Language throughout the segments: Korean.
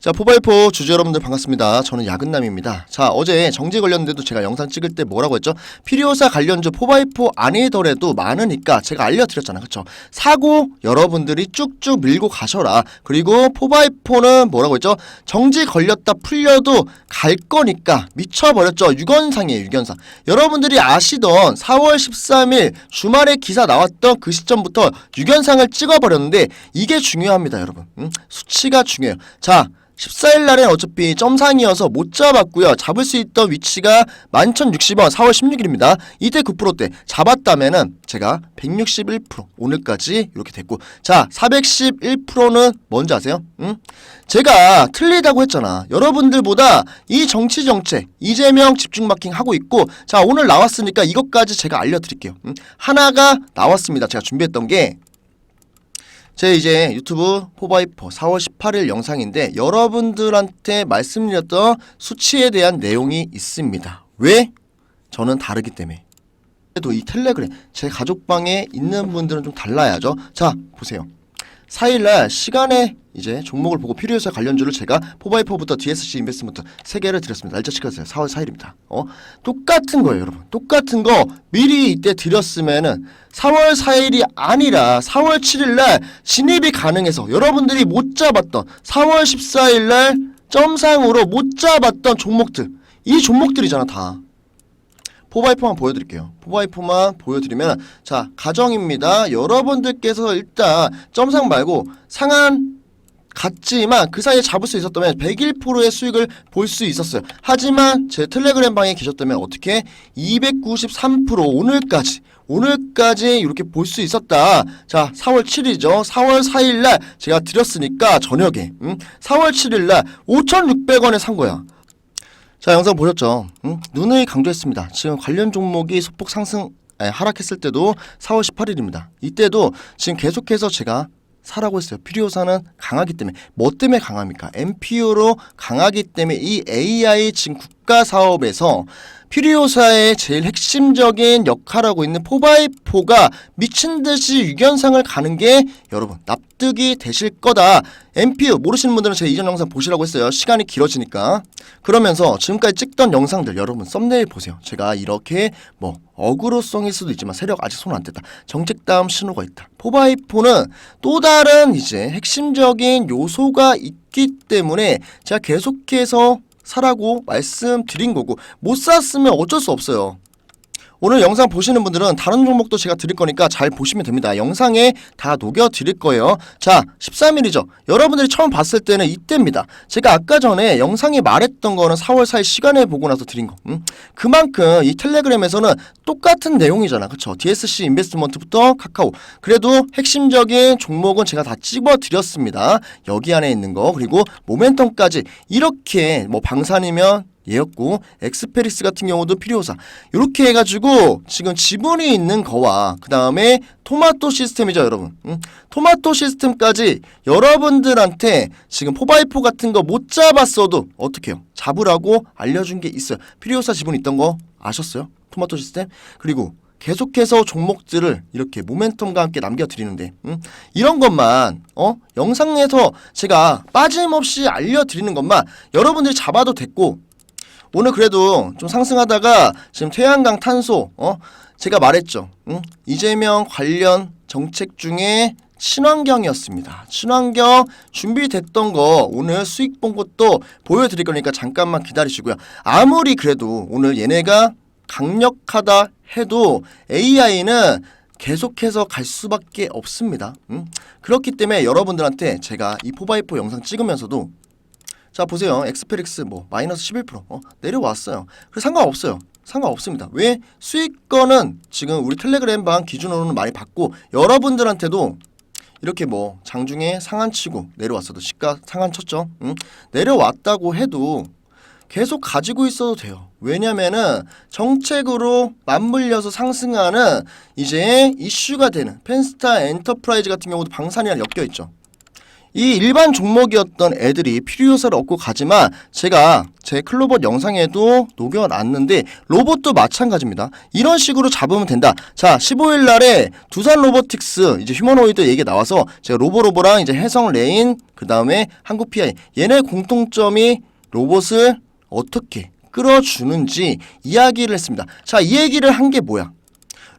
자, 포바이포 주주 여러분들 반갑습니다. 저는 야근남입니다. 자, 어제 정지 관련돼도 제가 영상 찍을 때 뭐라고 했죠? 필요사 관련주 포바이포 아니더라도 많으니까 제가 알려드렸잖아요. 그쵸? 사고 여러분들이 쭉쭉 밀고 가셔라. 그리고 포바이포는 뭐라고 했죠? 정지 걸렸다 풀려도 갈 거니까 미쳐버렸죠. 유견상이에요, 유견상. 여러분들이 아시던 4월 13일 주말에 기사 나왔던 그 시점부터 유견상을 찍어버렸는데 이게 중요합니다, 여러분. 음? 수치가 중요해요. 자, 14일 날엔 어차피 점상이어서 못 잡았고요. 잡을 수 있던 위치가 11,060원 4월 16일입니다. 이때 9%대 잡았다면은 제가 161% 오늘까지 이렇게 됐고 자 411%는 뭔지 아세요? 응? 제가 틀리다고 했잖아. 여러분들보다 이 정치 정책 이재명 집중 마킹 하고 있고 자 오늘 나왔으니까 이것까지 제가 알려드릴게요. 응? 하나가 나왔습니다. 제가 준비했던 게 제 이제 유튜브 포바이퍼 4월 18일 영상인데 여러분들한테 말씀드렸던 수치에 대한 내용이 있습니다. 왜? 저는 다르기 때문에. 그래도 이 텔레그램 제 가족방에 있는 분들은 좀 달라야죠. 자 보세요. 4일날 시간에 이제 종목을 보고 필요해서 관련주를 제가 포바이퍼부터 DSC 인베스트먼트 세 개를 드렸습니다. 날짜 찍었어요. 4월 4일입니다. 어 똑같은 거예요, 여러분. 똑같은 거 미리 이때 드렸으면은 4월 4일이 아니라 4월 7일날 진입이 가능해서 여러분들이 못 잡았던 4월 14일날 점상으로 못 잡았던 종목들 이 종목들이잖아 다. 포바이포만 보여드릴게요. 포바이포만 보여드리면 자 가정입니다. 여러분들께서 일단 점상 말고 상한 같지만 그 사이에 잡을 수 있었다면 101%의 수익을 볼 수 있었어요. 하지만 제 텔레그램 방에 계셨다면 어떻게 293% 오늘까지 오늘까지 이렇게 볼 수 있었다. 자, 4월 7일이죠. 4월 4일 날 제가 드렸으니까 저녁에 음? 4월 7일 날 5,600원에 산 거야. 자 영상 보셨죠? 응? 눈을 강조했습니다. 지금 관련 종목이 소폭 상승 아니, 하락했을 때도 4월 18일입니다. 이때도 지금 계속해서 제가 사라고 했어요. 필요사는 강하기 때문에 뭐 때문에 강합니까? MPU로 강하기 때문에 이 AI 지금 국가 사업에서 필요사의 제일 핵심적인 역할하고 있는 포바이포가 미친 듯이 유견상을 가는 게 여러분 납득이 되실 거다. MPU 모르시는 분들은 제 이전 영상 보시라고 했어요. 시간이 길어지니까. 그러면서 지금까지 찍던 영상들 여러분 썸네일 보세요. 제가 이렇게 뭐 어그로성일 수도 있지만 세력 아직 손 안 뗐다. 정책 다음 신호가 있다. 포바이포는 또 다른 이제 핵심적인 요소가 있기 때문에 제가 계속해서 사라고 말씀드린 거고 못 샀으면 어쩔 수 없어요. 오늘 영상 보시는 분들은 다른 종목도 제가 드릴 거니까 잘 보시면 됩니다. 영상에 다 녹여 드릴 거예요. 자, 13일이죠. 여러분들이 처음 봤을 때는 이때입니다. 제가 아까 전에 영상에 말했던 거는 4월 4일 시간에 보고 나서 드린 거. 음? 그만큼 이 텔레그램에서는 똑같은 내용이잖아. 그쵸? DSC 인베스트먼트부터 카카오. 그래도 핵심적인 종목은 제가 다 찍어 드렸습니다. 여기 안에 있는 거. 그리고 모멘텀까지 이렇게 뭐 방산이면 얘였고 엑스페리스 같은 경우도 필요사. 이렇게 해가지고 지금 지분이 있는 거와 그 다음에 토마토 시스템이죠 여러분. 응? 토마토 시스템까지 여러분들한테 지금 포바이포 같은 거 못 잡았어도 어떻게 해요? 잡으라고 알려준 게 있어요. 필요사 지분 있던 거 아셨어요? 토마토 시스템? 그리고 계속해서 종목들을 이렇게 모멘텀과 함께 남겨드리는데 음? 이런 것만 어? 영상에서 제가 빠짐없이 알려드리는 것만 여러분들이 잡아도 됐고 오늘 그래도 좀 상승하다가 지금 태양광 탄소 어 제가 말했죠. 응? 이재명 관련 정책 중에 친환경이었습니다. 친환경 준비됐던 거 오늘 수익 본 것도 보여드릴 거니까 잠깐만 기다리시고요. 아무리 그래도 오늘 얘네가 강력하다 해도 AI는 계속해서 갈 수밖에 없습니다. 응? 그렇기 때문에 여러분들한테 제가 이 포바이포 영상 찍으면서도 자 보세요. 엑스페릭스 뭐 마이너스 11% 어, 내려왔어요. 그래서 상관없어요. 상관없습니다. 왜? 수익권은 지금 우리 텔레그램 방 기준으로는 많이 받고 여러분들한테도 이렇게 뭐 장중에 상한 치고 내려왔어도 시가 상한 쳤죠. 응? 내려왔다고 해도 계속 가지고 있어도 돼요. 왜냐면은 정책으로 맞물려서 상승하는 이제 이슈가 되는 펜스타 엔터프라이즈 같은 경우도 방산이랑 엮여 있죠 이 일반 종목이었던 애들이 필요 요소를 얻고 가지만 제가 제 클로봇 영상에도 녹여놨는데 로봇도 마찬가지입니다. 이런 식으로 잡으면 된다. 자, 15일 날에 두산 로보틱스 이제 휴머노이드 얘기 나와서 제가 로보로보랑 이제 해성 레인 그 다음에 한국 PI 얘네 공통점이 로봇을 어떻게 끌어주는지 이야기를 했습니다. 자, 이 얘기를 한 게 뭐야?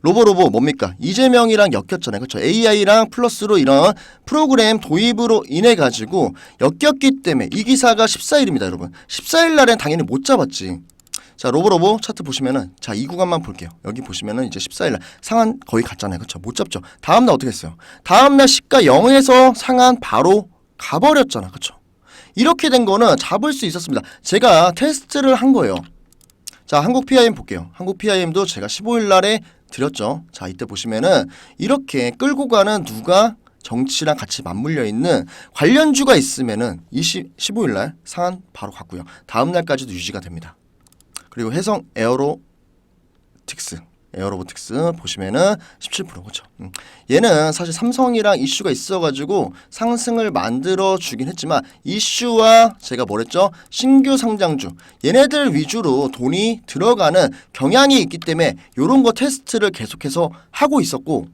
로보로보 뭡니까? 이재명이랑 엮였잖아요. 그렇죠? AI랑 플러스로 이런 프로그램 도입으로 인해 가지고 엮였기 때문에 이 기사가 14일입니다, 여러분. 14일 날엔 당연히 못 잡았지. 자, 로보로보 차트 보시면은 자, 이 구간만 볼게요. 여기 보시면은 이제 14일 날 상한 거의 갔잖아요. 그렇죠? 못 잡죠. 다음 날 어떻게 했어요? 다음 날 시가 0에서 상한 바로 가버렸잖아. 그렇죠? 이렇게 된 거는 잡을 수 있었습니다. 제가 테스트를 한 거예요. 자, 한국 PIM 볼게요. 한국 PIM도 제가 15일 날에 드렸죠. 자, 이때 보시면은 이렇게 끌고 가는 누가 정치랑 같이 맞물려 있는 관련주가 있으면은 20, 15일 날 상한 바로 갔고요. 다음 날까지도 유지가 됩니다. 그리고 해성 에어로틱스 에어로보틱스 보시면은 17% 그렇죠. 음. 얘는 사실 삼성이랑 이슈가 있어가지고 상승을 만들어 주긴 했지만 이슈와 제가 뭐랬죠 신규 상장주 얘네들 위주로 돈이 들어가는 경향이 있기 때문에 이런 거 테스트를 계속해서 하고 있었고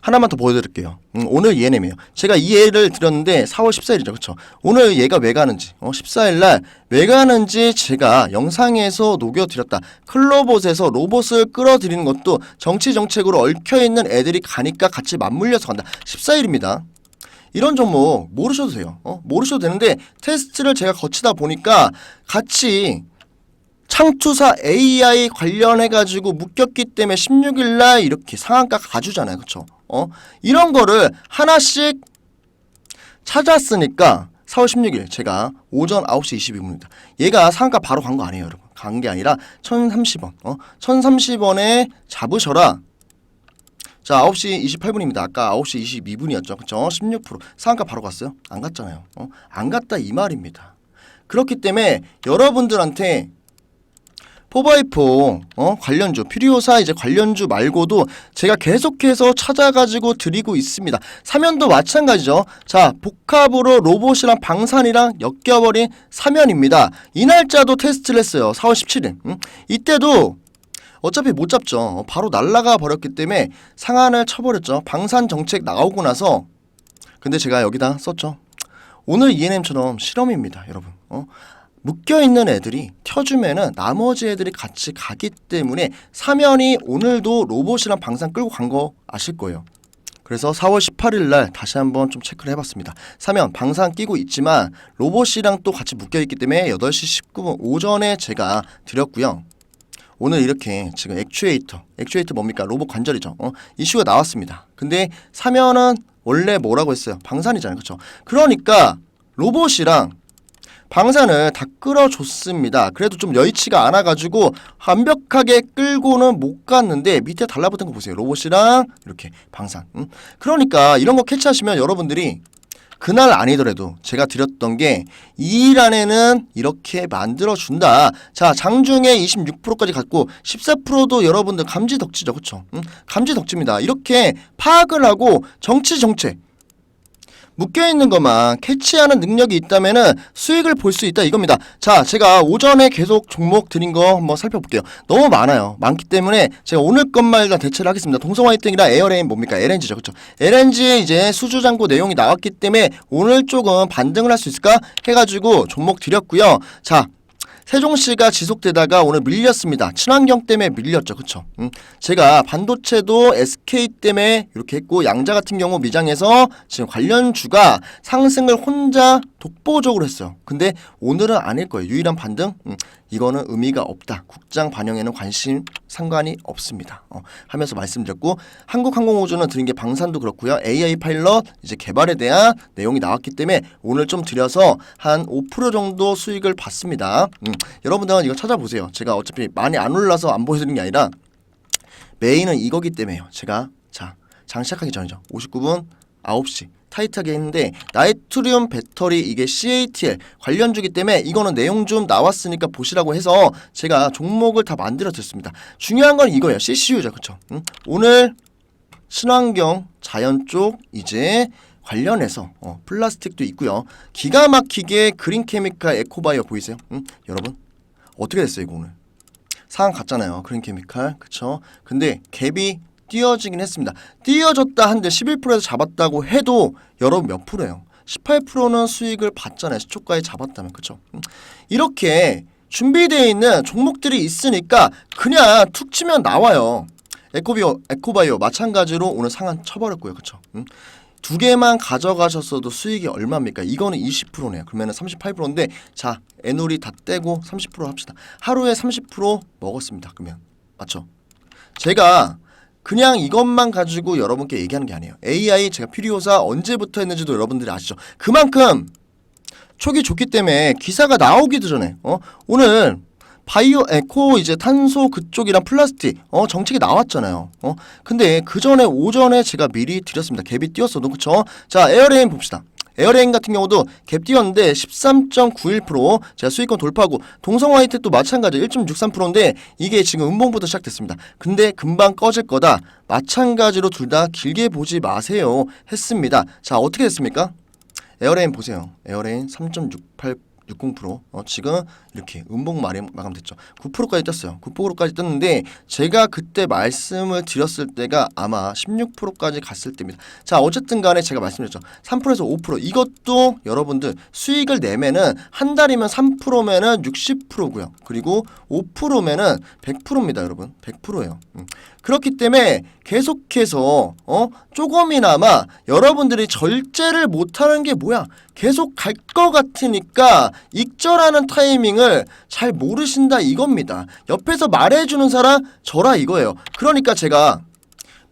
하나만 더 보여드릴게요. 음, 오늘 얘네매요. 제가 이 예를 드렸는데 4월 14일이죠, 그렇죠? 오늘 얘가 왜 가는지, 어, 14일 날 왜 가는지 제가 영상에서 녹여드렸다. 클로봇에서 로봇을 끌어들이는 것도 정치 정책으로 얽혀 있는 애들이 가니까 같이 맞물려서 간다. 14일입니다. 이런 종목 모르셔도 돼요. 어? 모르셔도 되는데 테스트를 제가 거치다 보니까 같이 창투사 AI 관련해 가지고 묶였기 때문에 16일 날 이렇게 상한가 가주잖아요. 그렇죠? 어? 이런 거를 하나씩 찾았으니까 4월 16일 제가 오전 9시 22분입니다. 얘가 상한가 바로 간 거 아니에요, 여러분. 간 게 아니라 1,030원. 어? 1,030원에 잡으셔라. 자, 9시 28분입니다. 아까 9시 22분이었죠. 그쵸? 16% 상한가 바로 갔어요? 안 갔잖아요. 어? 안 갔다 이 말입니다. 그렇기 때문에 여러분들한테 포바이포 어? 관련주 필요사 이제 관련주 말고도 제가 계속해서 찾아가지고 드리고 있습니다. 사면도 마찬가지죠. 자 복합으로 로봇이랑 방산이랑 엮여버린 사면입니다. 이 날짜도 테스트를 했어요. 4월 17일. 음? 이때도 어차피 못 잡죠. 어, 바로 날라가 버렸기 때문에 상한을 쳐버렸죠. 방산 정책 나오고 나서 근데 제가 여기다 썼죠. 오늘 ENM처럼 실험입니다, 여러분. 어? 묶여 있는 애들이 켜주면은 나머지 애들이 같이 가기 때문에 사면이 오늘도 로봇이랑 방산 끌고 간 거 아실 거예요. 그래서 4월 18일 날 다시 한번 좀 체크를 해봤습니다. 사면 방산 끼고 있지만 로봇이랑 또 같이 묶여 있기 때문에 8시 19분 오전에 제가 드렸고요. 오늘 이렇게 지금 액추에이터, 액추에이터 뭡니까? 로봇 관절이죠. 어? 이슈가 나왔습니다. 근데 사면은 원래 뭐라고 했어요? 방산이잖아요. 그렇죠? 그러니까 로봇이랑 방산을 다 끌어줬습니다. 그래도 좀 여의치가 않아가지고 완벽하게 끌고는 못 갔는데 밑에 달라붙은 거 보세요. 로봇이랑 이렇게 방산. 음? 그러니까 이런 거 캐치하시면 여러분들이 그날 아니더라도 제가 드렸던 게 2일 안에는 이렇게 만들어 준다. 자, 장중에 26%까지 갔고 14%도 여러분들 감지 덕지죠. 그렇죠? 음? 감지 덕지입니다. 이렇게 파악을 하고 정치 정책 묶여 있는 것만 캐치하는 능력이 있다면은 수익을 볼 수 있다 이겁니다. 자, 제가 오전에 계속 종목 드린 거 한번 살펴볼게요. 너무 많아요. 많기 때문에 제가 오늘 것만 일단 대체를 하겠습니다. 동성 화이팅이랑 에어레인 뭡니까? LNG죠. 그렇죠? LNG 이제 수주 잔고 내용이 나왔기 때문에 오늘 조금 반등을 할 수 있을까 해 가지고 종목 드렸고요. 자, 세종시가 지속되다가 오늘 밀렸습니다. 친환경 때문에 밀렸죠. 그쵸? 음, 제가 반도체도 SK 때문에 이렇게 했고 양자 같은 경우 미장에서 지금 관련 주가 상승을 혼자 독보적으로 했어요. 근데 오늘은 아닐 거예요. 유일한 반등? 음, 이거는 의미가 없다. 국장 반영에는 관심 상관이 없습니다. 어, 하면서 말씀드렸고 한국항공우주는 드린 게 방산도 그렇고요. AI 파일럿 이제 개발에 대한 내용이 나왔기 때문에 오늘 좀 드려서 한 5% 정도 수익을 봤습니다. 음, 여러분들은 이거 찾아보세요. 제가 어차피 많이 안 올라서 안 보여드리는 게 아니라 메인은 이거기 때문에요. 제가 자, 장 시작하기 전이죠. 59분 9시 타이트하게 했는데 나이트리움 배터리 이게 CATL 관련주기 때문에 이거는 내용 좀 나왔으니까 보시라고 해서 제가 종목을 다 만들어 드렸습니다. 중요한 건 이거예요. CCU죠. 그쵸? 응? 오늘 친환경 자연 쪽 이제 관련해서 어, 플라스틱도 있고요. 기가 막히게 그린 케미칼 에코바이오 보이세요? 응? 여러분 어떻게 됐어요 이거 오늘? 상한 갔잖아요. 그린 케미칼 그쵸? 근데 갭이 띄어지긴 했습니다. 띄어졌다 한데 11%에서 잡았다고 해도 여러분 몇 프로예요? 18%는 수익을 봤잖아요. 시초가에 잡았다면? 음. 이렇게 준비되어 있는 종목들이 있으니까 그냥 툭 치면 나와요. 에코비오, 에코바이오 마찬가지로 오늘 상한 쳐버렸고요. 음. 두 개만 가져가셨어도 수익이 얼마입니까? 이거는 20%네요. 그러면 38%인데 자 애놀이 다 떼고 30% 합시다. 하루에 30% 먹었습니다. 그러면 맞죠? 제가 그냥 이것만 가지고 여러분께 얘기하는 게 아니에요. AI 제가 피리오사 언제부터 했는지도 여러분들이 아시죠? 그만큼 촉이 좋기 때문에 기사가 나오기도 전에 어 오늘 바이오 에코 이제 탄소 그쪽이랑 플라스틱 어 정책이 나왔잖아요. 어 근데 그 전에 오전에 제가 미리 드렸습니다. 갭이 뛰었어도 그쵸? 자 에어레인 봅시다. 에어레인 같은 경우도 갭 뛰었는데 13.91% 제가 수익권 돌파하고 동성 화이트도 마찬가지 1.63%인데 이게 지금 음봉부터 시작됐습니다. 근데 금방 꺼질 거다. 마찬가지로 둘 다 길게 보지 마세요. 했습니다. 자 어떻게 됐습니까? 에어레인 보세요. 에어레인 3.68 60% 어, 지금 이렇게 음봉 마감, 마감됐죠. 9%까지 떴어요. 9%까지 떴는데 제가 그때 말씀을 드렸을 때가 아마 16%까지 갔을 때입니다. 자 어쨌든 간에 제가 말씀드렸죠. 3%에서 5% 이것도 여러분들 수익을 내면은 한 달이면 3%면은 60%고요. 그리고 5%면은 100%입니다, 여러분. 100%예요. 음. 그렇기 때문에 계속해서 어 조금이나마 여러분들이 절제를 못하는 게 뭐야? 계속 갈 것 같으니까 익절하는 타이밍을 잘 모르신다 이겁니다. 옆에서 말해주는 사람 저라 이거예요. 그러니까 제가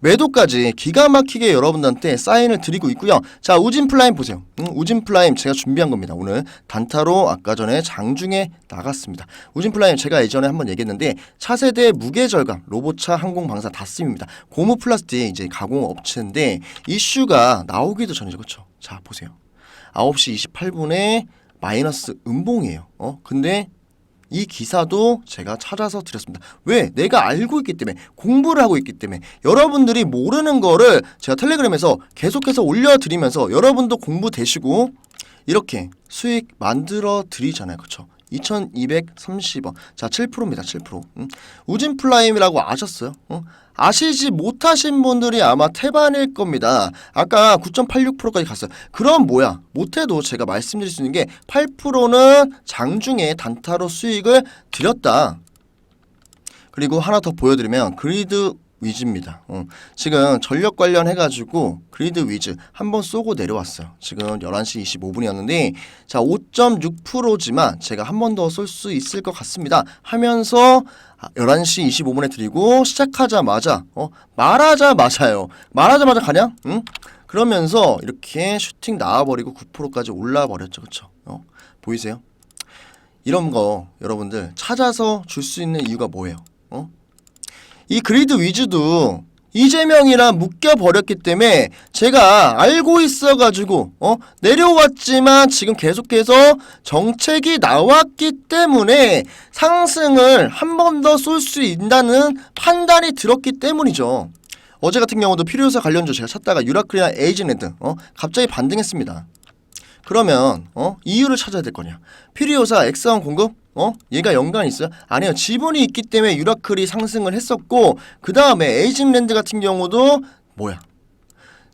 매도까지 기가 막히게 여러분들한테 사인을 드리고 있고요. 자, 우진 플라임 보세요. 음, 우진 플라임 제가 준비한 겁니다. 오늘 단타로 아까 전에 장중에 나갔습니다. 우진 플라임 제가 예전에 한번 얘기했는데 차세대 무게 절감 로봇차 항공 방사 닷습입니다. 고무 플라스틱 이제 가공 업체인데 이슈가 나오기도 전이죠. 그렇죠? 자, 보세요. 9시 28분에 마이너스 음봉이에요. 어? 근데 이 기사도 제가 찾아서 드렸습니다. 왜? 내가 알고 있기 때문에 공부를 하고 있기 때문에 여러분들이 모르는 거를 제가 텔레그램에서 계속해서 올려드리면서 여러분도 공부 되시고 이렇게 수익 만들어 드리잖아요. 그쵸? 2230원. 자, 7%입니다. 7%. 음. 우진 플라임이라고 아셨어요? 어? 아시지 못하신 분들이 아마 태반일 겁니다. 아까 9.86%까지 갔어요. 그럼 뭐야? 못해도 제가 말씀드릴 수 있는 게 8%는 장중에 단타로 수익을 드렸다. 그리고 하나 더 보여드리면 그리드 위즈입니다. 어, 지금 전력 관련해 가지고 그리드 위즈 한번 쏘고 내려왔어요. 지금 11시 25분이었는데 자 5.6%지만 제가 한 번 더 쏠 수 있을 것 같습니다. 하면서 아, 11시 25분에 드리고 시작하자마자 어, 말하자마자요. 말하자마자 가냐? 응? 그러면서 이렇게 슈팅 나와버리고 9%까지 올라 버렸죠. 그쵸? 어, 보이세요? 이런 거 여러분들 찾아서 줄 수 있는 이유가 뭐예요? 어? 이 그리드 위즈도 이재명이랑 묶여 버렸기 때문에 제가 알고 있어가지고 어 내려왔지만 지금 계속해서 정책이 나왔기 때문에 상승을 한 번 더 쏠 수 있다는 판단이 들었기 때문이죠. 어제 같은 경우도 필요사 관련주 제가 찾다가 유라클이나 에이징랜드 어 갑자기 반등했습니다. 그러면 어 이유를 찾아야 될 거냐? 피리오사 엑스원 공급 어 얘가 연관이 있어요? 아니요 지분이 있기 때문에 유라클이 상승을 했었고 그 다음에 에이징랜드 같은 경우도 뭐야?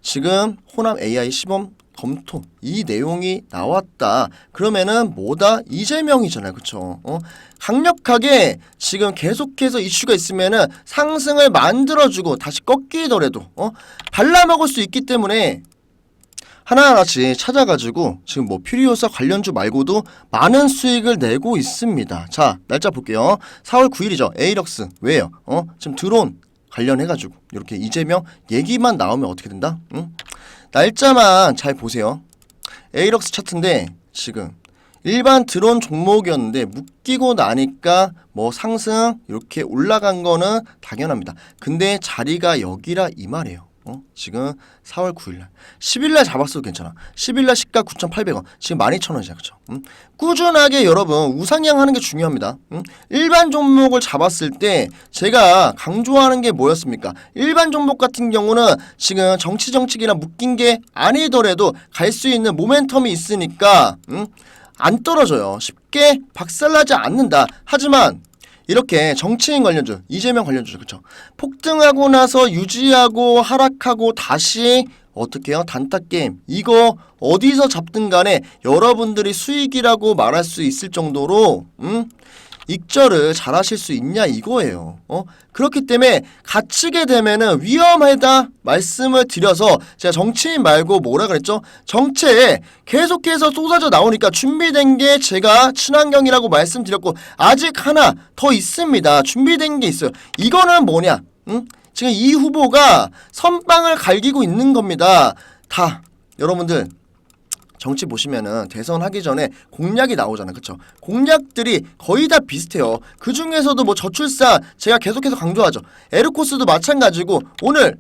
지금 호남 AI 시범 검토 이 내용이 나왔다. 그러면은 뭐다 이재명이잖아요, 그렇죠? 어? 강력하게 지금 계속해서 이슈가 있으면은 상승을 만들어주고 다시 꺾이더라도 어 발라먹을 수 있기 때문에 하나하나씩 찾아가지고 지금 뭐 퓨리오사 관련주 말고도 많은 수익을 내고 있습니다. 자 날짜 볼게요. 4월 9일이죠. 에이럭스 왜요? 어 지금 드론 관련해가지고 이렇게 이재명 얘기만 나오면 어떻게 된다? 응? 날짜만 잘 보세요. 에이럭스 차트인데 지금 일반 드론 종목이었는데 묶이고 나니까 뭐 상승 이렇게 올라간 거는 당연합니다. 근데 자리가 여기라 이 말이에요. 어? 지금 4월 9일날 10일날 잡았어도 괜찮아 10일날 시가 9,800원 지금 12,000원이잖아 그쵸 음? 꾸준하게 여러분 우상향 하는 게 중요합니다 음? 일반 종목을 잡았을 때 제가 강조하는 게 뭐였습니까 일반 종목 같은 경우는 지금 정치 정책이나 묶인 게 아니더라도 갈 수 있는 모멘텀이 있으니까 음? 안 떨어져요 쉽게 박살나지 않는다 하지만 이렇게 정치인 관련주, 이재명 관련주 그렇죠. 폭등하고 나서 유지하고 하락하고 다시 어떻게 해요? 단타 게임. 이거 어디서 잡든 간에 여러분들이 수익이라고 말할 수 있을 정도로 음? 익절을 잘 하실 수 있냐 이거예요. 어? 그렇기 때문에 갇히게 되면은 위험하다 말씀을 드려서 제가 정치인 말고 뭐라 그랬죠? 정체에 계속해서 쏟아져 나오니까 준비된 게 제가 친환경이라고 말씀드렸고 아직 하나 더 있습니다. 준비된 게 있어요. 이거는 뭐냐? 응? 지금 이 후보가 선빵을 갈기고 있는 겁니다. 다 여러분들 정치 보시면은 대선 하기 전에 공약이 나오잖아요. 그쵸? 공약들이 거의 다 비슷해요. 그 중에서도 뭐 저출산 제가 계속해서 강조하죠. 에르코스도 마찬가지고 오늘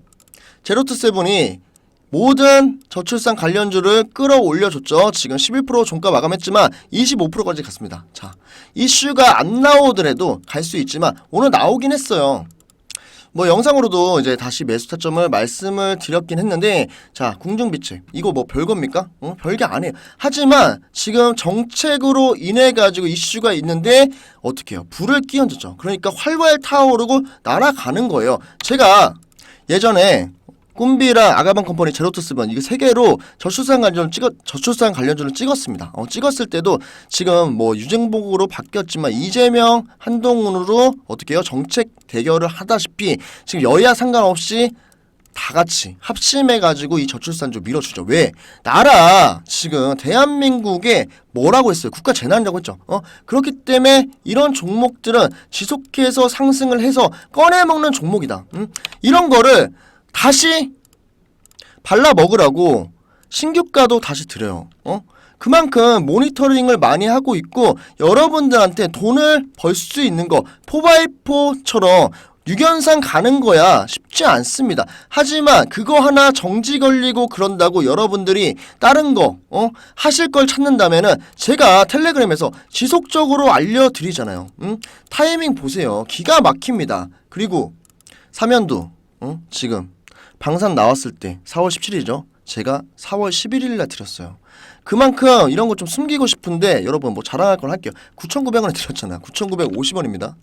제로투 세븐이 모든 저출산 관련주를 끌어올려줬죠. 지금 11% 종가 마감했지만 25%까지 갔습니다. 자, 이슈가 안 나오더라도 갈 수 있지만 오늘 나오긴 했어요. 뭐 영상으로도 이제 다시 매수 타점을 말씀을 드렸긴 했는데 자 궁중비치 이거 뭐 별겁니까? 어? 별게 아니에요. 하지만 지금 정책으로 인해 가지고 이슈가 있는데 어떻게 해요? 불을 끼얹었죠. 그러니까 활활 타오르고 날아가는 거예요. 제가 예전에 꿈비랑 아가방 컴퍼니 제로투스번 이게 세 개로 저출산 관련 찍었 저출산 관련주를 찍었습니다. 어, 찍었을 때도 지금 뭐 유정복으로 바뀌었지만 이재명 한동훈으로 어떻게 해요 정책 대결을 하다시피 지금 여야 상관없이 다 같이 합심해 가지고 이 저출산주 밀어주죠. 왜? 나라 지금 대한민국에 뭐라고 했어요? 국가 재난이라고 했죠. 어? 그렇기 때문에 이런 종목들은 지속해서 상승을 해서 꺼내 먹는 종목이다. 음? 이런 거를 다시 발라 먹으라고 신규가도 다시 드려요. 어? 그만큼 모니터링을 많이 하고 있고 여러분들한테 돈을 벌 수 있는 거 포바이포처럼 유견상 가는 거야 쉽지 않습니다. 하지만 그거 하나 정지 걸리고 그런다고 여러분들이 다른 거 어? 하실 걸 찾는다면은 제가 텔레그램에서 지속적으로 알려드리잖아요. 음? 타이밍 보세요. 기가 막힙니다. 그리고 사면도 어? 지금 방산 나왔을 때 4월 17일이죠. 제가 4월 11일 날 드렸어요. 그만큼 이런 거 좀 숨기고 싶은데 여러분 뭐 자랑할 걸 할게요. 9,900원에 드렸잖아요. 9,950원입니다.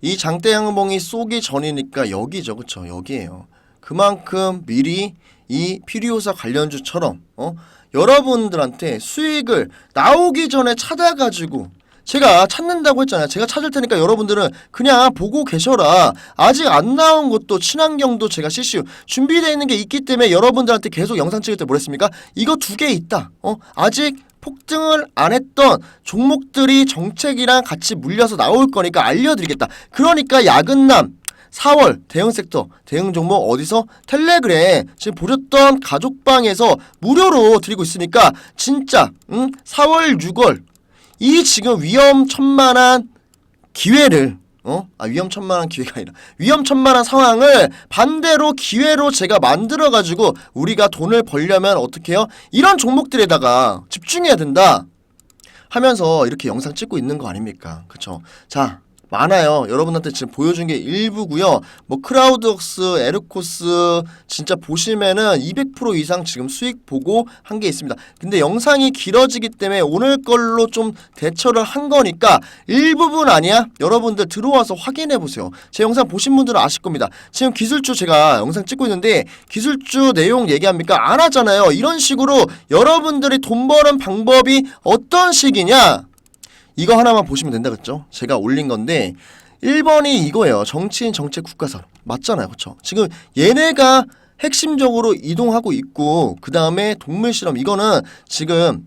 이 장대 양봉이 쏘기 전이니까 여기죠. 그쵸? 여기에요. 그만큼 미리 이 피리오사 관련주처럼 어? 여러분들한테 수익을 나오기 전에 찾아가지고 제가 찾는다고 했잖아요. 제가 찾을 테니까 여러분들은 그냥 보고 계셔라. 아직 안 나온 것도 친환경도 제가 CCU 준비되어 있는 게 있기 때문에 여러분들한테 계속 영상 찍을 때 뭐랬습니까? 이거 두 개 있다. 어? 아직 폭등을 안 했던 종목들이 정책이랑 같이 물려서 나올 거니까 알려드리겠다. 그러니까 야근남 4월 대응 섹터 대응 종목 어디서 텔레그램 지금 보셨던 가족방에서 무료로 드리고 있으니까 진짜 응? 4월 6월 이 지금 위험천만한 기회를 어? 아 위험천만한 기회가 아니라 위험천만한 상황을 반대로 기회로 제가 만들어 가지고 우리가 돈을 벌려면 어떻게 해요? 이런 종목들에다가 집중해야 된다 하면서 이렇게 영상 찍고 있는 거 아닙니까? 그쵸? 자 많아요. 여러분한테 지금 보여준 게 일부고요. 뭐 크라우드웍스, 에르코스 진짜 보시면은 200% 이상 지금 수익 보고 한 게 있습니다. 근데 영상이 길어지기 때문에 오늘 걸로 좀 대처를 한 거니까 일부분 아니야? 여러분들 들어와서 확인해 보세요. 제 영상 보신 분들은 아실 겁니다. 지금 기술주 제가 영상 찍고 있는데 기술주 내용 얘기합니까? 안 하잖아요. 이런 식으로 여러분들이 돈 버는 방법이 어떤 식이냐? 이거 하나만 보시면 된다 그랬죠? 제가 올린 건데 1번이 이거예요. 정치인 정책 국가선. 맞잖아요. 그쵸? 지금 얘네가 핵심적으로 이동하고 있고 그 다음에 동물 실험 이거는 지금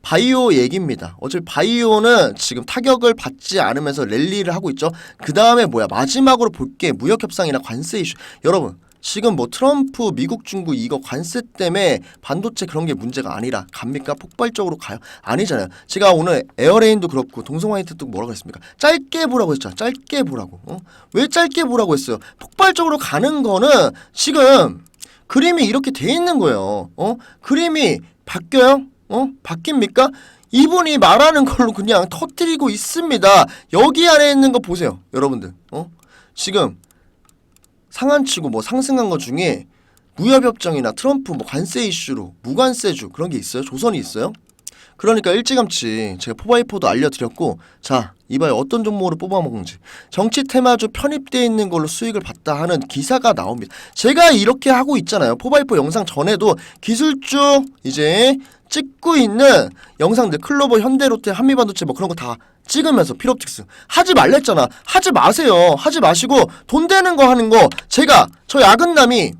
바이오 얘기입니다. 어차피 바이오는 지금 타격을 받지 않으면서 랠리를 하고 있죠. 그 다음에 뭐야 마지막으로 볼 게 무역 협상이나 관세 이슈. 여러분 지금 뭐 트럼프 미국 중국 이거 관세 때문에 반도체 그런 게 문제가 아니라 갑니까 폭발적으로 가요 아니잖아요 제가 오늘 에어레인도 그렇고 동성 화이트도 뭐라고 했습니까 짧게 보라고 했죠 짧게 보라고 어? 왜 짧게 보라고 했어요 폭발적으로 가는 거는 지금 그림이 이렇게 돼 있는 거예요. 어? 그림이 바뀌어요? 어? 바뀝니까? 이분이 말하는 걸로 그냥 터뜨리고 있습니다. 여기 안에 있는 거 보세요. 여러분들. 어? 지금 상한치고 뭐 상승한 것 중에 무협협정이나 트럼프 뭐 관세 이슈로 무관세주 그런 게 있어요? 조선이 있어요? 그러니까 일찌감치 제가 포바이포도 알려드렸고 자 이번에 어떤 종목으로 뽑아먹는지 정치 테마주 편입되어 있는 걸로 수익을 봤다 하는 기사가 나옵니다. 제가 이렇게 하고 있잖아요. 포바이포 영상 전에도 기술주 이제 찍고 있는 영상들 클로버 현대로테 한미반도체 뭐 그런 거 다 찍으면서 필업틱스 하지 말랬잖아. 하지 마세요. 하지 마시고 돈 되는 거 하는 거 제가 저 야근남이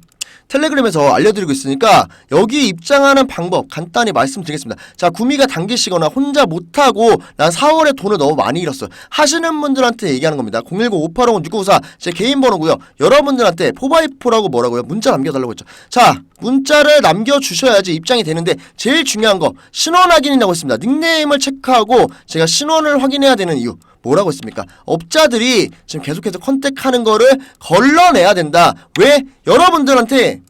텔레그램에서 알려드리고 있으니까 여기 입장하는 방법 간단히 말씀드리겠습니다. 자 구미가 당기시거나 혼자 못하고 난 4월에 돈을 너무 많이 잃었어. 하시는 분들한테 얘기하는 겁니다. 010-5850-6994 제 개인 번호고요. 여러분들한테 포바이포라고 뭐라고요? 문자 남겨달라고 했죠. 자 문자를 남겨주셔야지 입장이 되는데 제일 중요한 거 신원 확인이라고 했습니다. 닉네임을 체크하고 제가 신원을 확인해야 되는 이유 뭐라고 했습니까? 업자들이 지금 계속해서 컨택하는 거를 걸러내야 된다. 왜? 여러분들한테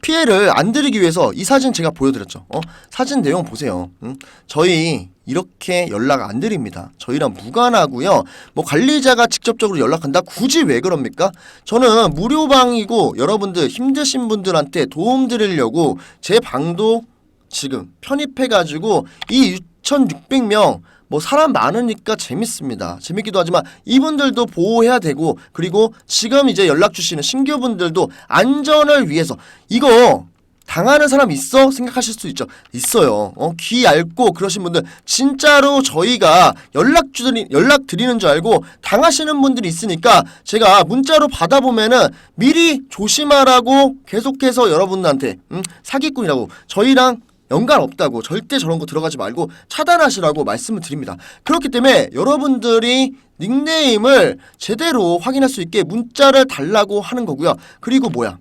피해를 안 드리기 위해서 이 사진 제가 보여드렸죠. 어? 사진 내용 보세요. 응? 저희 이렇게 연락 안 드립니다. 저희랑 무관하고요. 뭐 관리자가 직접적으로 연락한다? 굳이 왜 그럽니까? 저는 무료방이고 여러분들 힘드신 분들한테 도움 드리려고 제 방도 지금 편입해가지고 이 6,600명 뭐 사람 많으니까 재밌습니다. 재밌기도 하지만 이분들도 보호해야 되고 그리고 지금 이제 연락 주시는 신규분들도 안전을 위해서 이거 당하는 사람 있어 생각하실 수 있죠. 있어요. 어, 귀 얇고 그러신 분들 진짜로 저희가 연락 주드리 연락 드리는 줄 알고 당하시는 분들이 있으니까 제가 문자로 받아 보면은 미리 조심하라고 계속해서 여러분들한테 음, 사기꾼이라고 저희랑 연관 없다고 절대 저런 거 들어가지 말고 차단하시라고 말씀을 드립니다. 그렇기 때문에 여러분들이 닉네임을 제대로 확인할 수 있게 문자를 달라고 하는 거고요. 그리고 뭐야?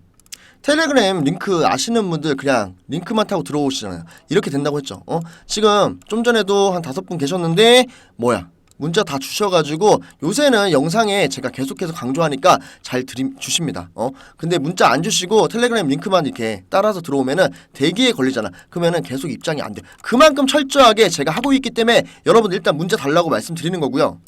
텔레그램 링크 아시는 분들 그냥 링크만 타고 들어오시잖아요. 이렇게 된다고 했죠. 어? 지금 좀 전에도 한 다섯 분 계셨는데 뭐야? 문자 다 주셔가지고 요새는 영상에 제가 계속해서 강조하니까 잘 드리, 주십니다. 어? 근데 문자 안 주시고 텔레그램 링크만 이렇게 따라서 들어오면은 대기에 걸리잖아. 그러면은 계속 입장이 안 돼. 그만큼 철저하게 제가 하고 있기 때문에 여러분 일단 문자 달라고 말씀드리는 거고요.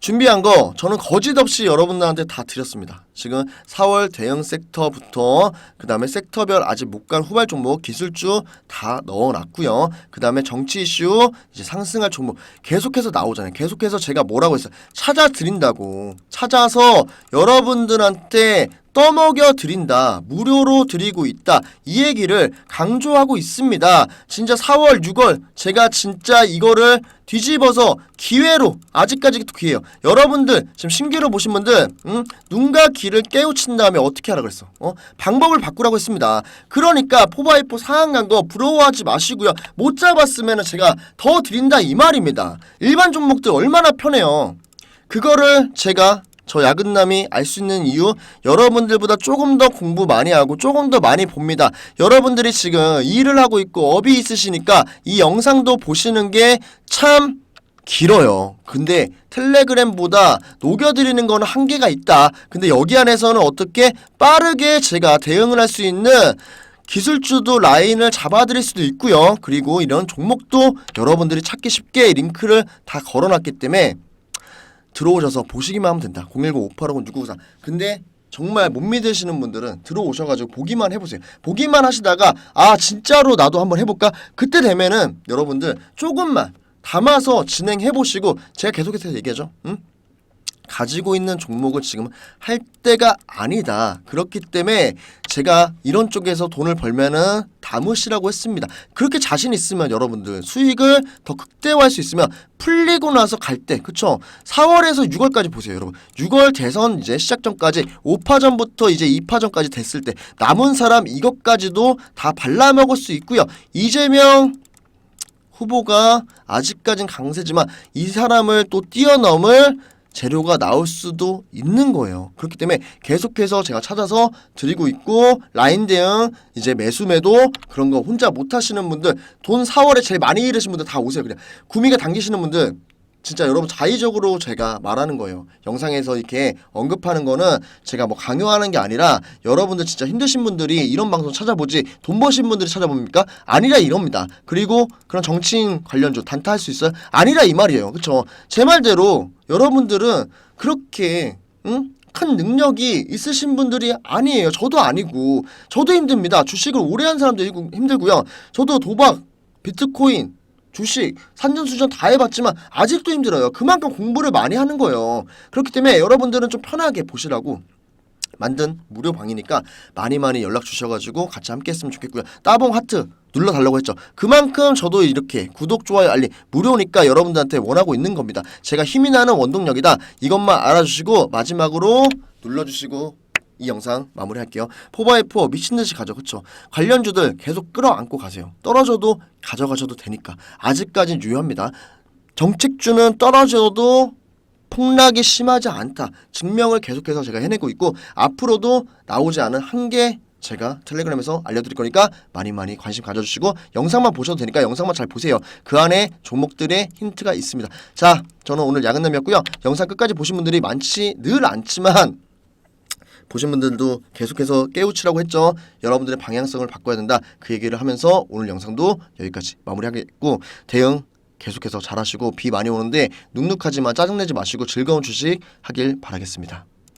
준비한 거 저는 거짓 없이 여러분들한테 다 드렸습니다. 지금 4월 대형 섹터부터 그 다음에 섹터별 아직 못 간 후발 종목 기술주 다 넣어놨고요. 그 다음에 정치 이슈 이제 상승할 종목 계속해서 나오잖아요. 계속해서 제가 뭐라고 했어요? 찾아 드린다고 찾아서 여러분들한테 떠먹여 드린다. 무료로 드리고 있다. 이 얘기를 강조하고 있습니다. 진짜 4월, 6월 제가 진짜 이거를 뒤집어서 기회로 아직까지도 기회예요. 여러분들 지금 신규로 보신 분들 음? 눈과 귀를 깨우친 다음에 어떻게 하라 그랬어? 어? 방법을 바꾸라고 했습니다. 그러니까 포바이포 상한 간거 부러워하지 마시고요. 못 잡았으면 제가 더 드린다 이 말입니다. 일반 종목들 얼마나 편해요. 그거를 제가 저 야근남이 알 수 있는 이유 여러분들보다 조금 더 공부 많이 하고 조금 더 많이 봅니다. 여러분들이 지금 일을 하고 있고 업이 있으시니까 이 영상도 보시는 게 참 길어요. 근데 텔레그램보다 녹여드리는 거는 한계가 있다. 근데 여기 안에서는 어떻게 빠르게 제가 대응을 할 수 있는 기술주도 라인을 잡아드릴 수도 있고요. 그리고 이런 종목도 여러분들이 찾기 쉽게 링크를 다 걸어놨기 때문에 들어오셔서 보시기만 하면 된다. 010-5850-6994. 근데 정말 못 믿으시는 분들은 들어오셔가지고 보기만 해보세요. 보기만 하시다가 아 진짜로 나도 한번 해볼까? 그때 되면은 여러분들 조금만 담아서 진행해보시고 제가 계속해서 얘기하죠. 응? 가지고 있는 종목을 지금 할 때가 아니다. 그렇기 때문에 제가 이런 쪽에서 돈을 벌면은 담으시라고 했습니다. 그렇게 자신 있으면 여러분들 수익을 더 극대화할 수 있으면 풀리고 나서 갈 때, 그쵸? 4월에서 6월까지 보세요, 여러분. 6월 대선 이제 시작 전까지 5파전부터 이제 2파전까지 됐을 때 남은 사람 이것까지도 다 발라먹을 수 있고요. 이재명 후보가 아직까진 강세지만 이 사람을 또 뛰어넘을 재료가 나올 수도 있는 거예요. 그렇기 때문에 계속해서 제가 찾아서 드리고 있고 라인 대응 이제 매수매도 그런 거 혼자 못 하시는 분들 돈 4월에 제일 많이 잃으신 분들 다 오세요. 그냥 구미가 당기시는 분들 진짜 여러분 자의적으로 제가 말하는 거예요. 영상에서 이렇게 언급하는 거는 제가 뭐 강요하는 게 아니라 여러분들 진짜 힘드신 분들이 이런 방송 찾아보지 돈 버신 분들이 찾아봅니까? 아니라 이럽니다. 그리고 그런 정치인 관련주 단타할 수 있어요? 아니라 이 말이에요. 그쵸? 제 말대로 여러분들은 그렇게 응? 큰 능력이 있으신 분들이 아니에요. 저도 아니고 저도 힘듭니다. 주식을 오래 한 사람도 힘- 힘들고요. 저도 도박, 비트코인, 주식, 산전수전 다 해봤지만 아직도 힘들어요. 그만큼 공부를 많이 하는 거예요. 그렇기 때문에 여러분들은 좀 편하게 보시라고 만든 무료 방이니까 많이 많이 연락 주셔가지고 같이 함께 했으면 좋겠고요. 따봉 하트 눌러달라고 했죠. 그만큼 저도 이렇게 구독, 좋아요, 알림 무료니까 여러분들한테 원하고 있는 겁니다. 제가 힘이 나는 원동력이다. 이것만 알아주시고 마지막으로 눌러주시고 이 영상 마무리할게요. 포바이포 미친듯이 가져 그쵸? 관련주들 계속 끌어안고 가세요. 떨어져도 가져가셔도 되니까 아직까진 유효합니다. 정책주는 떨어져도 폭락이 심하지 않다. 증명을 계속해서 제가 해내고 있고 앞으로도 나오지 않은 한계 제가 텔레그램에서 알려드릴 거니까 많이 많이 관심 가져주시고 영상만 보셔도 되니까 영상만 잘 보세요. 그 안에 종목들의 힌트가 있습니다. 자, 저는 오늘 야근남이었고요. 영상 끝까지 보신 분들이 많지 늘 않지만 보신 분들도 계속해서 깨우치라고 했죠. 여러분들의 방향성을 바꿔야 된다. 그 얘기를 하면서 오늘 영상도 여기까지 마무리하겠고 대응 계속해서 잘하시고 비 많이 오는데 눅눅하지만 짜증내지 마시고 즐거운 주식 하길 바라겠습니다.